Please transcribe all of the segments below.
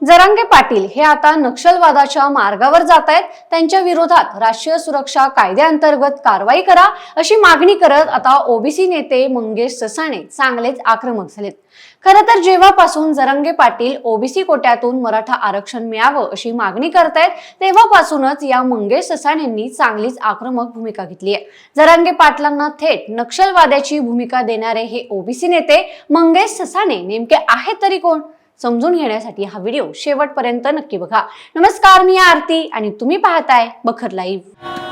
जरांगे पाटील हे आता नक्षलवादाच्या मार्गावर जात आहेत. त्यांच्या विरोधात राष्ट्रीय सुरक्षा कायद्याअंतर्गत कारवाई करा अशी मागणी करत आता ओबीसी नेते मंगेश ससाणे चांगलेच आक्रमक झालेत. खरं तर जेव्हापासून जरंगे पाटील ओबीसी कोट्यातून मराठा आरक्षण मिळावं अशी मागणी करतायत तेव्हापासूनच या मंगेश ससाणेंनी चांगलीच आक्रमक भूमिका घेतली आहे. जरांगे पाटलांना थेट नक्षलवाद्याची भूमिका देणारे हे ओबीसी नेते मंगेश ससाणे नेमके आहेत तरी कोण? समजून घेण्यासाठी हा व्हिडिओ शेवटपर्यंत नक्की बघा. नमस्कार मी आरती आणि तुम्ही पाहताय बखर लाईव्ह.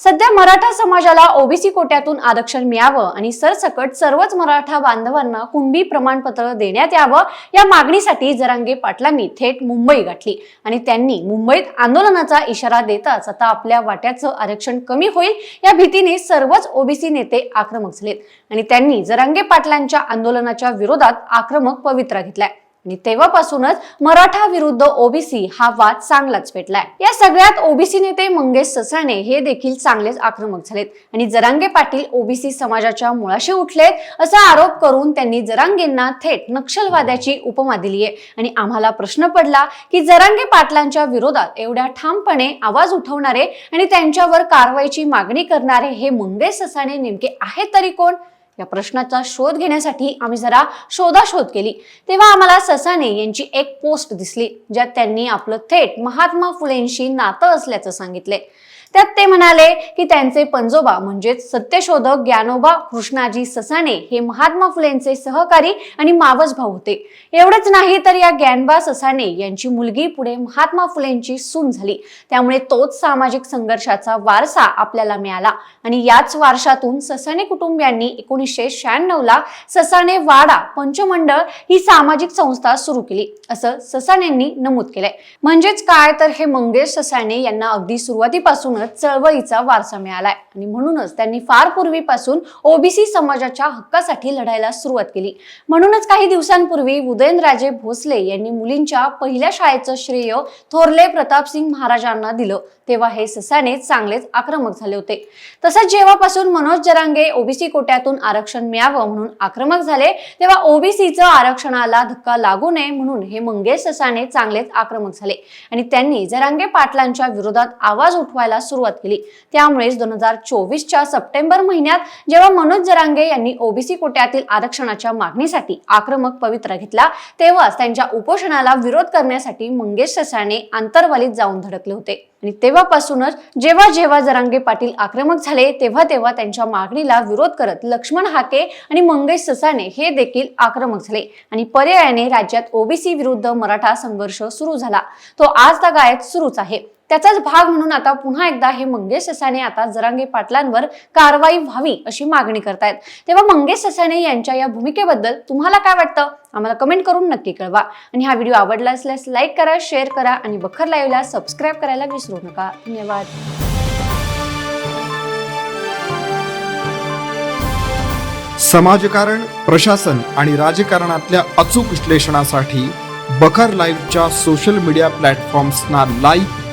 सध्या मराठा समाजाला ओबीसी कोट्यातून आरक्षण मिळावं आणि सरसकट सर्वच मराठा बांधवांना कुणबी प्रमाणपत्र देण्यात यावं या मागणीसाठी जरांगे पाटलांनी थेट मुंबई गाठली. आणि त्यांनी मुंबईत आंदोलनाचा इशारा देताच आता आपल्या वाट्याचं आरक्षण कमी होईल या भीतीने सर्वच ओबीसी नेते आक्रमक झालेत. आणि त्यांनी जरांगे पाटलांच्या आंदोलनाच्या विरोधात आक्रमक पवित्रा घेतलाय. आणि तेव्हापासूनच मराठा विरुद्ध ओबीसी हा वाद चांगलाच पेटलाय. या सगळ्यात ओबीसी नेते मंगेश ससाणे हे देखील चांगलेच आक्रमक झालेत. आणि जरांगे पाटील ओबीसी समाजाच्या मुळाशी उठलेत असा आरोप करून त्यांनी जरांगेंना थेट नक्षलवाद्याची उपमा दिली आहे आणि आम्हाला प्रश्न पडला की जरांगे पाटलांच्या विरोधात एवढ्या ठामपणे आवाज उठवणारे आणि त्यांच्यावर कारवाईची मागणी करणारे हे मंगेश ससाणे नेमके आहेत तरी कोण? या प्रश्नाचा शोध घेण्यासाठी आम्ही जरा शोधाशोध केली. तेव्हा आम्हाला ससाने यांची एक पोस्ट दिसली ज्यात त्यांनी आपलं थेट महात्मा फुलेंशी नातं असल्याचं सांगितले त्यात ते म्हणाले की त्यांचे पंजोबा म्हणजेच सत्यशोधक ज्ञानोबा कृष्णाजी ससाणे हे महात्मा फुलेंचे सहकारी आणि मावस भाऊ होते. एवढंच नाही तर या ज्ञानबा ससाणे यांची मुलगी पुढे महात्मा फुलेंची सून झाली. त्यामुळे तोच सामाजिक संघर्षाचा वारसा आपल्याला मिळाला. आणि याच वारशातून ससाणे कुटुंबियांनी एकोणीसशे शहाण्णव ला ससाणे वाडा पंचमंडळ ही सामाजिक संस्था सुरू केली. असं ससाणेंनी नमूद केलंय. म्हणजेच काय? तर हे मंगेश ससाणे यांना अगदी सुरुवातीपासून सुरुवातीपासूनच चळवळीचा वारसा मिळालाय. आणि म्हणूनच त्यांनी फार पूर्वीपासून ओबीसी समाजाच्या हक्कासाठी लढायला सुरुवात केली. म्हणूनच काही दिवसांपूर्वी उदयनराजे भोसले यांनी मुलींच्या पहिल्या शाळेचं श्रेय थोरले प्रतापसिंग महाराजांना दिलं. तेव्हा हे ससाने चांगलेच आक्रमक झाले होते. तसंच जेव्हापासून मनोज जरांगे ओबीसी कोट्यातून आरक्षण मिळावं म्हणून आक्रमक झाले तेव्हा ओबीसीचं आरक्षणाला धक्का लागू नये म्हणून हे मंगेश ससाने चांगलेच आक्रमक झाले. आणि त्यांनी जरांगे पाटलांच्या विरोधात आवाज उठवायला सुरुवात केली. त्यामुळेच दोन हजार चोवीसच्या सप्टेंबर महिन्यात जेव्हा मनोज जरांगे यांनी ओबीसी कोट्यातील आरक्षणाच्या मागणीसाठी आक्रमक पवित्रा घेतला तेव्हाच त्यांच्या उपोषणाला विरोध करण्यासाठी मंगेश ससाणे आंतरवालीत जाऊन धडकले होते. आणि तेव्हापासूनच जेव्हा जेव्हा जरांगे पाटील आक्रमक झाले तेव्हा तेव्हा त्यांच्या मागणीला विरोध करत लक्ष्मण हाके आणि मंगेश ससाणे हे देखील आक्रमक झाले. आणि पर्यायाने राज्यात ओबीसी विरुद्ध मराठा संघर्ष सुरू झाला. तो आज गायत सुरूच आहे. त्याचाच भाग म्हणून आता पुन्हा एकदा हे मंगेश ससाणे आता जरांगे पाटलांवर कारवाई व्हावी अशी मागणी करतायत. तेव्हा मंगेश ससाणे यांच्या या भूमिकेबद्दल तुम्हाला काय वाटतं? आम्हाला कमेंट करून नक्की कळवा. आणि हा व्हिडिओ आवडला असल्यास लाईक करा शेअर करा आणि बखर लाईव्हला सबस्क्राईब करायला विसरू नका. धन्यवाद. समाजकारण प्रशासन आणि राजकारणातल्या अचूक विश्लेषणासाठी बखर लाईव्हच्या सोशल मीडिया प्लॅटफॉर्म्सना लाईक